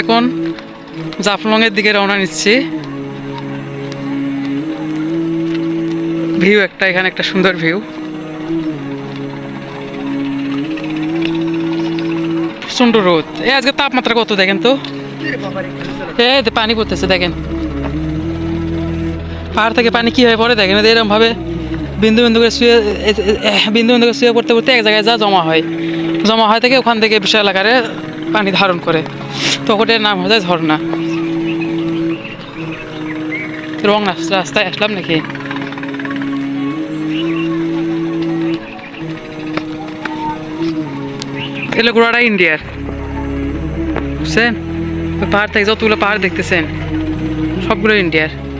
এখন জাফলং এর দিকে রওনা নিচ্ছি। ভিউ একটা, এখানে একটা সুন্দর ভিউ। প্রচণ্ড রোদ। এ, আজকে তাপমাত্রা কত দেখেন তো? এই পানি পড়তেছে, দেখেন। পাহাড় থেকে পানি কীভাবে পড়ে, দেখেন? এরকম ভাবে বিন্দু বিন্দু করে শুয়ে বিন্দু বিন্দু করে শুয়ে পড়তে পড়তে এক জায়গায় যা জমা হয় জমা হয় থেকে ওখান থেকে বিশাল আকারে পানি ধারণ করে। তখন এর নাম হয়ে যায় ঝর্ণা। রং রাস্তা- রাস্তায় আসলাম নাকি? এগুলো গোড়াটা ইন্ডিয়ার। বুঝছেন? পাহাড় থেকে যতগুলো পাহাড় দেখতেছেন, সবগুলো ইন্ডিয়ার।